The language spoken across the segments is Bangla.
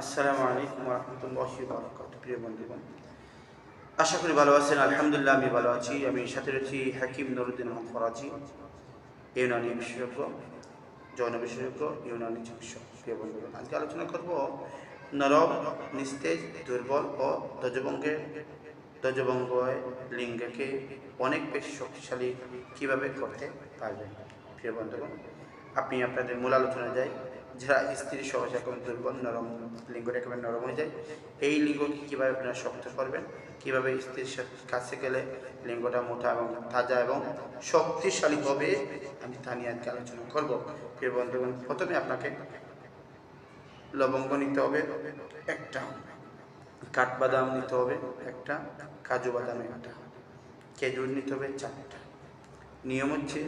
আসসালামু আলাইকুম রহমতুল্লাহ বরকাত প্রিয় বন্ধুগণ, আশা করি ভালো আছেন। আলহামদুলিল্লাহ, আমি ভালো আছি। আমি সাথে রয়েছি হাকিম নুরুদ্দিন মোহাম্মদ ফরাজি, ইউনানি বিশেষজ্ঞ, যৌন বিশেষজ্ঞ, ইউনানি চিকিৎসক। প্রিয় বন্ধুগণ, আজকে আলোচনা করব নরম, নিস্তেজ, দুর্বল ও ধ্বজভঙ্গের ধ্বজভঙ্গ লিঙ্গকে অনেক বেশি শক্তিশালী কীভাবে করতে পারবেন? প্রিয় বন্ধুগণ আপনি আপনাদের মূল আলোচনায় যাই, যারা স্ত্রী সহজে একেবারে দুর্বল, নরম লিঙ্গটা একেবারে নরম হয়ে যায়, এই লিঙ্গকে কীভাবে আপনারা শক্ত করবেন? কীভাবে স্ত্রীর কাছে গেলে লিঙ্গটা মোটা এবং তাজা এবং শক্তিশালী হবে? আমি তা নিয়ে আজকে আলোচনা করব। প্রিয় বন্ধুগণ, প্রথমে আপনাকে লবঙ্গ নিতে হবে, একটা কাঠবাদাম নিতে হবে, একটা কাজু বাদাম একটা খেজুর নিতে হবে চারটা। নিয়ম হচ্ছে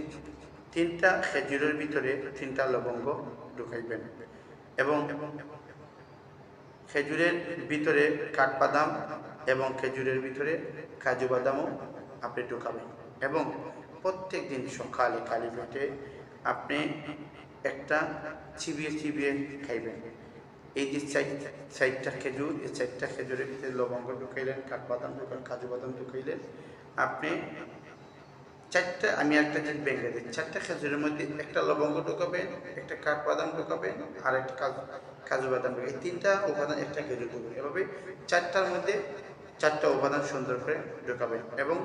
তিনটা খেজুরের ভিতরে তিনটা লবঙ্গ ঢুকাইবেন। এবং খেজুরের ভিতরে কাঠবাদাম এবং খেজুরের ভিতরে কাজু বাদামও আপনি ঢুকাবেন। এবং প্রত্যেক দিন সকালে খালি পেটে আপনি একটা চিবিয়ে চিবিয়ে খাইবেন। এই যে চারটা খেজুর, এই চারটা খেজুরের ভিতরে লবঙ্গ ঢুকাইলেন, কাঠবাদাম ঢুকালেন, কাজু বাদাম ঢুকাইলেন, আপনি চারটা, আমি একটা জিনিস বেঁকে দিই। চারটা খেজুরের মধ্যে একটা লবঙ্গ ঢোকাবেন একটা কাঠ বাদাম ঢোকাবেন আর একটা কাজু কাজু বাদাম এই তিনটা উপাদান একটা খেজুর ঢোকাবেন এভাবে চারটার মধ্যে চারটা উপাদান সুন্দর করে ঢোকাবেন এবং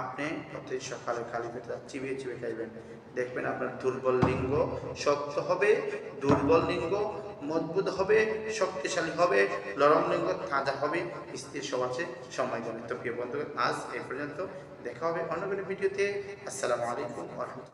আপনি প্রতি সকালে খালি পেটে চিবিয়ে চিবিয়ে খাইবেন। দেখবেন আপনার দুর্বল লিঙ্গ শক্ত হবে, দুর্বল লিঙ্গ মজবুত হবে, শক্তিশালী হবে, নরম লিঙ্গ তাজা হবে। স্ত্রীর সমাজে সময় দেবেন তো প্রিয় বন্ধু আজ এই পর্যন্ত দেখা হবে অন্য কোনো ভিডিওতে। আসসালামু আলাইকুম